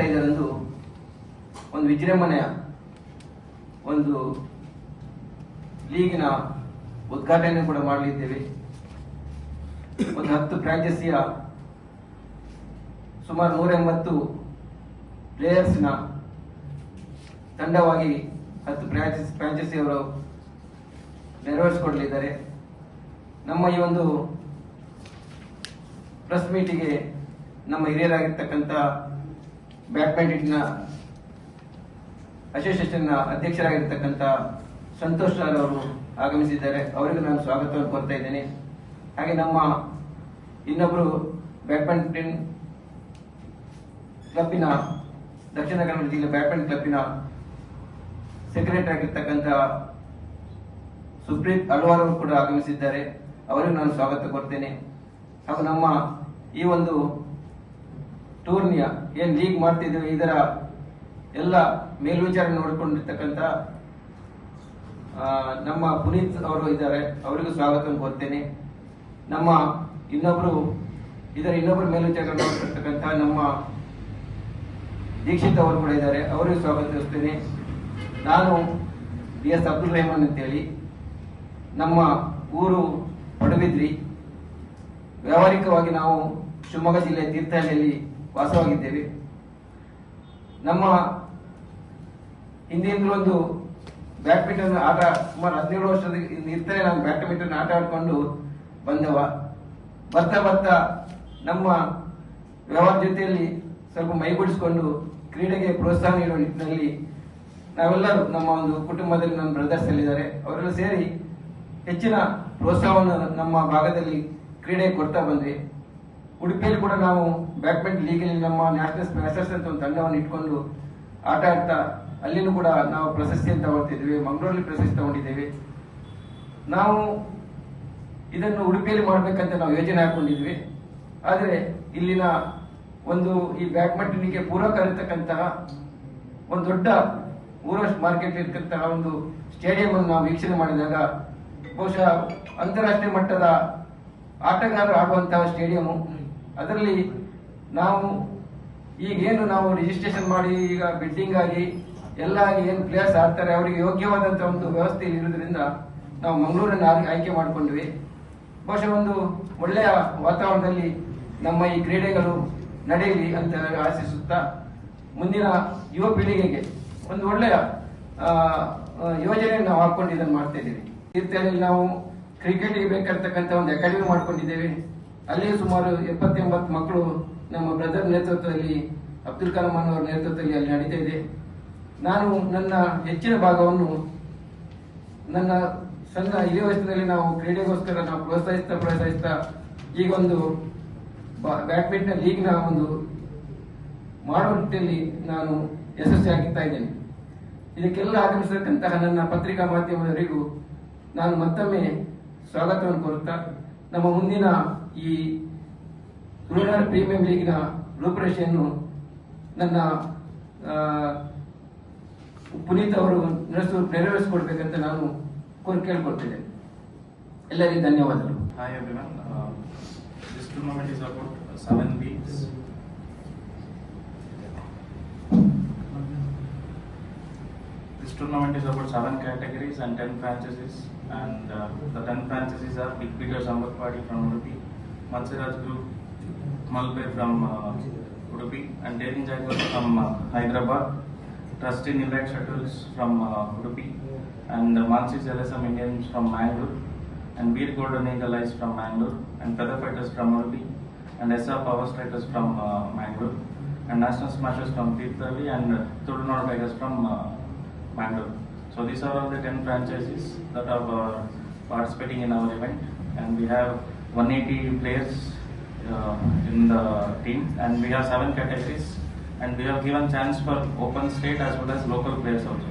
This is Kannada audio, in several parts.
ಇಪ್ಪತ್ತೈದರಂದು ಒಂದು ವಿಜೃಂಭಣೆಯ ಒಂದು ಲೀಗಿನ ಉದ್ಘಾಟನೆ ಕೂಡ ಮಾಡಲಿದ್ದೇವೆ. ಒಂದು ಹತ್ತು ಫ್ರಾಂಚೈಸಿಯ ಸುಮಾರು ನೂರ ಎಂಬತ್ತು ಪ್ಲೇಯರ್ಸ್ನ ತಂಡವಾಗಿ ಹತ್ತು ಫ್ರಾಂಚೈಸಿ, ಫ್ರಾಂಚೈಸಿಯವರು ನೆರವೇರಿಸಿಕೊಡಲಿದ್ದಾರೆ. ನಮ್ಮ ಈ ಒಂದು ಪ್ರೆಸ್ ಮೀಟಿಗೆ ನಮ್ಮ ಹಿರಿಯರಾಗಿರ್ತಕ್ಕಂಥ ಬ್ಯಾಡ್ಮಿಂಟನ್ನ ಅಸೋಸಿಯೇಷನ್ನ ಅಧ್ಯಕ್ಷರಾಗಿರ್ತಕ್ಕಂಥ ಸಂತೋಷ್ ಲಾಲ್ ಅವರು ಆಗಮಿಸಿದ್ದಾರೆ. ಅವರಿಗೂ ನಾನು ಸ್ವಾಗತವನ್ನು ಕೊಡ್ತಾ ಇದ್ದೇನೆ. ಹಾಗೆ ನಮ್ಮ ಇನ್ನೊಬ್ಬರು ಬ್ಯಾಡ್ಮಿಂಟನ್ ಕ್ಲಬ್ಬಿನ ದಕ್ಷಿಣ ಕನ್ನಡ ಜಿಲ್ಲೆ ಬ್ಯಾಡ್ಮಿಂಟನ್ ಕ್ಲಬ್ಬಿನ ಸೆಕ್ರೆಟರಿ ಆಗಿರ್ತಕ್ಕಂಥ ಸುಪ್ರೀತ್ ಅಲ್ವಾರ್ ಅವರು ಕೂಡ ಆಗಮಿಸಿದ್ದಾರೆ. ಅವರಿಗೂ ನಾನು ಸ್ವಾಗತ ಕೊಡ್ತೇನೆ ಹಾಗೂ ನಮ್ಮ ಈ ಒಂದು ಟೂರ್ನಿಯ ಏನ್ ಲೀಗ್ ಮಾಡ್ತಿದ್ದೇವೆ ಇದರ ಎಲ್ಲ ಮೇಲ್ವಿಚಾರಣೆ ನೋಡಿಕೊಂಡಿರ್ತಕ್ಕಂಥ ನಮ್ಮ ಪುನೀತ್ ಅವರು ಇದ್ದಾರೆ. ಅವರಿಗೂ ಸ್ವಾಗತ ಕೋರ್ತೇನೆ. ನಮ್ಮ ಇನ್ನೊಬ್ರು, ಇದರ ಇನ್ನೊಬ್ಬರು ಮೇಲ್ವಿಚಾರಣೆ ನೋಡ್ತಿರ್ತಕ್ಕಂಥ ನಮ್ಮ ದೀಕ್ಷಿತ್ ಅವರು ಕೂಡ ಇದ್ದಾರೆ. ಅವರಿಗೂ ಸ್ವಾಗತಿಸ್ತೇನೆ ನಾನು ಬಿ ಎಸ್ ಅಬ್ದುಲ್ ರೆಹಮಾನ್ ಅಂತೇಳಿ. ನಮ್ಮ ಊರು ಪಡುಬಿದ್ರಿ. ವ್ಯಾವಹಾರಿಕವಾಗಿ ನಾವು ಶಿವಮೊಗ್ಗ ಜಿಲ್ಲೆ ತೀರ್ಥಹಳ್ಳಿಯಲ್ಲಿ ವಾಸವಾಗಿದ್ದೇವೆ. ನಮ್ಮ ಹಿಂದಿನಿಂದಲೂ ಒಂದು ಬ್ಯಾಡ್ಮಿಂಟನ್ ಆಟ, ಸುಮಾರು ಹದಿನೇಳು ವರ್ಷದ ಇರ್ತಾನೆ ನಾನು ಬ್ಯಾಡ್ಮಿಂಟನ್ ಆಟ ಆಡಿಕೊಂಡು ಬಂದವ. ಬರ್ತಾ ಬರ್ತಾ ನಮ್ಮ ವ್ಯವಹಾರ ಜೊತೆಯಲ್ಲಿ ಸ್ವಲ್ಪ ಮೈಗೂಡಿಸಿಕೊಂಡು ಕ್ರೀಡೆಗೆ ಪ್ರೋತ್ಸಾಹ ನೀಡುವ ನಿಟ್ಟಿನಲ್ಲಿ ನಾವೆಲ್ಲರೂ ನಮ್ಮ ಒಂದು ಕುಟುಂಬದಲ್ಲಿ ನನ್ನ ಬ್ರದರ್ಸ್ ಎಲ್ಲಿದ್ದಾರೆ ಅವರೆಲ್ಲ ಸೇರಿ ಹೆಚ್ಚಿನ ಪ್ರೋತ್ಸಾಹವನ್ನು ನಮ್ಮ ಭಾಗದಲ್ಲಿ ಕ್ರೀಡೆಗೆ ಕೊಡ್ತಾ ಬಂದ್ವಿ. ಉಡುಪಿಯಲ್ಲಿ ಕೂಡ ನಾವು ಬ್ಯಾಡ್ಮಿಂಟನ್ ಲೀಗಲ್ಲಿ ನಮ್ಮ ನ್ಯಾಷನಲ್ ಸ್ಮ್ಯಾಶರ್ಸ್ ಅಂತ ಒಂದು ತಂಡವನ್ನು ಇಟ್ಕೊಂಡು ಆಟ ಆಡ್ತಾ ಅಲ್ಲಿನೂ ಕೂಡ ನಾವು ಪ್ರಶಸ್ತಿಯನ್ನು ತಗೊಳ್ತಿದ್ವಿ, ಮಂಗಳೂರಲ್ಲಿ ಪ್ರಶಸ್ತಿ ತಗೊಂಡಿದ್ದೇವೆ. ನಾವು ಇದನ್ನು ಉಡುಪಿಯಲ್ಲಿ ಮಾಡಬೇಕಂತ ನಾವು ಯೋಜನೆ ಹಾಕೊಂಡಿದ್ವಿ. ಆದರೆ ಇಲ್ಲಿನ ಒಂದು ಈ ಬ್ಯಾಡ್ಮಿಂಟನ್ಗೆ ಪೂರಕ ಇರತಕ್ಕಂತಹ ಒಂದು ದೊಡ್ಡ ಊರಸ್ಟ್ ಮಾರ್ಕೆಟ್ ಇರತಕ್ಕಂತಹ ಒಂದು ಸ್ಟೇಡಿಯಂ ಅನ್ನು ನಾವು ವೀಕ್ಷಣೆ ಮಾಡಿದಾಗ ಬಹುಶಃ ಅಂತಾರಾಷ್ಟ್ರೀಯ ಮಟ್ಟದ ಆಟಗಾರರು ಆಡುವಂತಹ ಸ್ಟೇಡಿಯಂ ಅದರಲ್ಲಿ ನಾವು ಈಗೇನು ನಾವು ರಿಜಿಸ್ಟ್ರೇಷನ್ ಮಾಡಿ ಈಗ ಬಿಡ್ಡಿಂಗ್ ಆಗಿ ಎಲ್ಲ ಏನು ಪ್ಲೇಸ್ ಆಗ್ತಾರೆ ಅವರಿಗೆ ಯೋಗ್ಯವಾದಂತಹ ಒಂದು ವ್ಯವಸ್ಥೆ ಇರೋದ್ರಿಂದ ನಾವು ಮಂಗಳೂರನ್ನು ಆಯ್ಕೆ- ಮಾಡಿಕೊಂಡ್ವಿ. ಬಹುಶಃ ಒಂದು ಒಳ್ಳೆಯ ವಾತಾವರಣದಲ್ಲಿ ನಮ್ಮ ಈ ಕ್ರೀಡೆಗಳು ನಡೆಯಲಿ ಅಂತ ಆಶಿಸುತ್ತಾ ಮುಂದಿನ ಯುವ ಪೀಳಿಗೆಗೆ ಒಂದು ಒಳ್ಳೆಯ ಯೋಜನೆಯನ್ನು ನಾವು ಹಾಕೊಂಡು ಇದನ್ನು ಮಾಡ್ತಾ ಇದ್ದೀವಿ. ತೀರ್ಥಹಳ್ಳಿಯಲ್ಲಿ ನಾವು ಕ್ರಿಕೆಟ್ಗೆ ಬೇಕಾಗಿರ್ತಕ್ಕಂಥ ಒಂದು ಅಕಾಡೆಮಿ ಮಾಡ್ಕೊಂಡಿದ್ದೇವೆ. ಅಲ್ಲಿಯೂ ಸುಮಾರು ಎಪ್ಪತ್ತೆಂಬತ್ತು ಮಕ್ಕಳು ನಮ್ಮ ಬ್ರದರ್ ನೇತೃತ್ವದಲ್ಲಿ, ಅಬ್ದುಲ್ ಕಲಾಂ ಅವರ ನೇತೃತ್ವದಲ್ಲಿ ಅಲ್ಲಿ ನಡೀತಾ ಇದೆ. ನಾನು ನನ್ನ ಹೆಚ್ಚಿನ ಭಾಗವನ್ನು ನನ್ನ ಸಣ್ಣ ಹಿರಿಯ ವಯಸ್ಸಿನಲ್ಲಿ ನಾವು ಕ್ರೀಡೆಗೋಸ್ಕರ ನಾವು ಪ್ರೋತ್ಸಾಹಿಸ್ತಾ ಪ್ರೋತ್ಸಾಹಿಸ್ತಾ ಈಗೊಂದು ಬ್ಯಾಡ್ಮಿಂಟನ್ ಲೀಗ್ನ ಒಂದು ಮಾಡುವ ನಿಟ್ಟಿನಲ್ಲಿ ನಾನು ಯಶಸ್ವಿಯಾಗುತ್ತಾ ಇದ್ದೇನೆ. ಇದಕ್ಕೆಲ್ಲ ಆಗಮಿಸತಕ್ಕಂತಹ ನನ್ನ ಪತ್ರಿಕಾ ಮಾಧ್ಯಮದವರಿಗೂ ನಾನು ಮತ್ತೊಮ್ಮೆ ಸ್ವಾಗತವನ್ನು ಕೋರುತ್ತಾ, ನಮ್ಮ ಮುಂದಿನ ಈ ತುಳುನಾಡು ಪ್ರೀಮಿಯಂ ಲೀಗ್ನ ರೂಪರೇಷೆಯನ್ನು ನನ್ನ ಪುನೀತ್ ಅವರು ನಡೆಸಲು ನೆರವೇರಿಸಿಕೊಡ್ಬೇಕಂತ ನಾನು ಕೋರಿ ಕೇಳ್ಕೊಳ್ತೇನೆ ಎಲ್ಲರಿಗೂ ಧನ್ಯವಾದಗಳು hi. Uh, this tournament is about seven weeks. This tournament is about seven categories and ten franchises. And uh, the ten franchises are Big Peter Party from Udupi, Matsiraj Group, Malpe from uh, Udupi, and Daring Jaguar from uh, Hyderabad, Trusty Nilak Shuttles from uh, Udupi, and uh, Mansis LSM Indians from Mangalore, and Beer Golden Eagle Eyes from Mangalore, and Feather Fighters from Udupi, and SR Power Strikers from uh, Mangalore, and National Smashers from Tirthalli, and uh, Tigers from uh, Mangalore. So these are all the 10 franchises that are uh, participating in our event, and we have 180 players uh, in the team, and we have seven categories, and we have given chance for open state as well as local players also.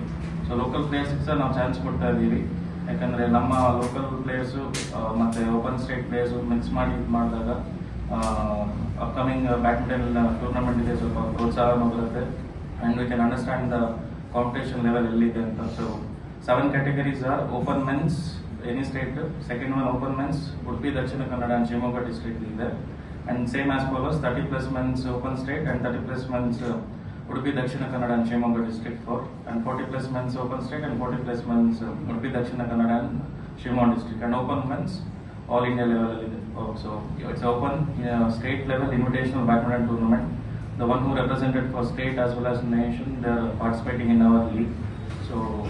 So local ಪ್ಲೇಯರ್ಸ್ಗೆ ಸಹ ನಾವು ಚಾನ್ಸ್ ಕೊಡ್ತಾ ಇದ್ದೀವಿ ಯಾಕಂದರೆ ನಮ್ಮ ಲೋಕಲ್ ಪ್ಲೇಯರ್ಸು ಮತ್ತು ಓಪನ್ ಸ್ಟೇಟ್ ಪ್ಲೇಯರ್ಸು ಮಿಕ್ಸ್ ಮಾಡಿ ಇದು ಮಾಡಿದಾಗ ಅಪ್ಕಮಿಂಗ್ ಬ್ಯಾಡ್ಮಿಂಟನ್ ಟೂರ್ನಮೆಂಟ್ ಇದೆ ಸ್ವಲ್ಪ ಪ್ರೋತ್ಸಾಹ ಬರುತ್ತೆ and we can understand the competition level ಎಲ್ಲಿದೆ ಅಂತ. So seven categories are open men's any state. Second one open men's would be Dakshina Kannada and Shimoga district leader. And same as follows, 30 plus men's open state and 30 plus men's uh, would be Dakshina Kannada and Shimoga district 4. And 40 plus men's open state and 40 plus men's uh, would be Dakshina Kannada and Shimoga district. And open men's all India level. Oh, so it's open uh, state level invitational badminton tournament. The one who represented for state as well as nation, they are participating in our league. So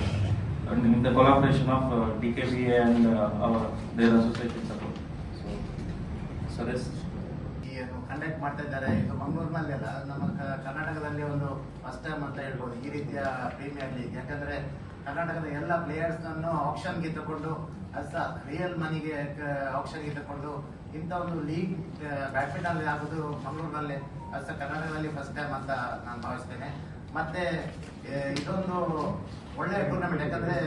in the collaboration of uh, DKBA and uh, our their association support. So, conduct ಮಾಡ್ತಾ ಇದ್ದಾರೆ. ಇದು ಮಂಗಳೂರಿನಲ್ಲಿ ಅಲ್ಲ ನಮ್ಮ ಕರ್ನಾಟಕದಲ್ಲಿ ಒಂದು ಫಸ್ಟ್ ಟೈಮ್ ಅಂತ ಹೇಳ್ಬೋದು. ಈ ರೀತಿಯ ಪ್ರೀಮಿಯರ್ ಲೀಗ್. ಯಾಕಂದ್ರೆ ಕರ್ನಾಟಕದ ಎಲ್ಲ ಪ್ಲೇಯರ್ಸ್ನನ್ನು ಆಪ್ಷನ್ಗೆ ತಗೊಂಡು ಅಸ ರಿಯಲ್ ಮನಿಗೆ ಆಪ್ಷನ್ಗೆ ತಗೊಂಡು ಇಂಥ ಒಂದು ಲೀಗ್ ಬ್ಯಾಡ್ಮಿಂಟನ್ ಆಗೋದು ಮಂಗಳೂರಿನಲ್ಲಿ. ಅಸ ಕರ್ನಾಟಕದಲ್ಲಿ ಫಸ್ಟ್ ಟೈಮ್ ಅಂತ ನಾನು ಭಾವಿಸ್ತೇನೆ. ಮತ್ತೆ ಇದೊಂದು ಒಳ್ಳೆ ಟೂರ್ನಮೆಂಟ್ ಯಾಕಂದ್ರೆ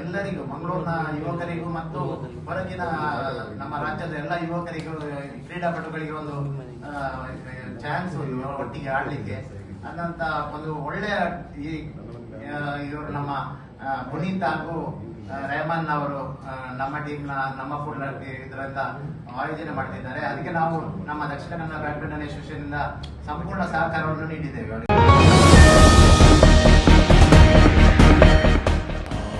ಎಲ್ಲರಿಗೂ, ಮಂಗಳೂರಿನ ಯುವಕರಿಗೂ ಮತ್ತು ಹೊರಗಿನ ನಮ್ಮ ರಾಜ್ಯದ ಎಲ್ಲ ಯುವಕರಿಗೂ ಕ್ರೀಡಾಪಟುಗಳಿಗೆ ಒಂದು ಚಾನ್ಸ್ ಒಟ್ಟಿಗೆ ಆಡ್ಲಿಕ್ಕೆ ಅನ್ನಂತ ಒಂದು ಒಳ್ಳೆಯ ಈ ಇವರು ನಮ್ಮ ಪುನೀತ್ ಹಾಗೂ ರೆಹಮಾನ್ ಅವರು ನಮ್ಮ ಟೀಮ್ನ ನಮ್ಮ ಫುಡ್ ಇದರಿಂದ ಆಯೋಜನೆ ಮಾಡ್ತಿದ್ದಾರೆ. ಅದಕ್ಕೆ ನಾವು ನಮ್ಮ ದಕ್ಷಿಣ ಕನ್ನಡ ಬ್ಯಾಡ್ಮಿಂಟನ್ ಅಸೋಸಿಯೇಷನ್ ಇಂದ ಸಂಪೂರ್ಣ ಸಹಕಾರವನ್ನು ನೀಡಿದ್ದೇವೆ.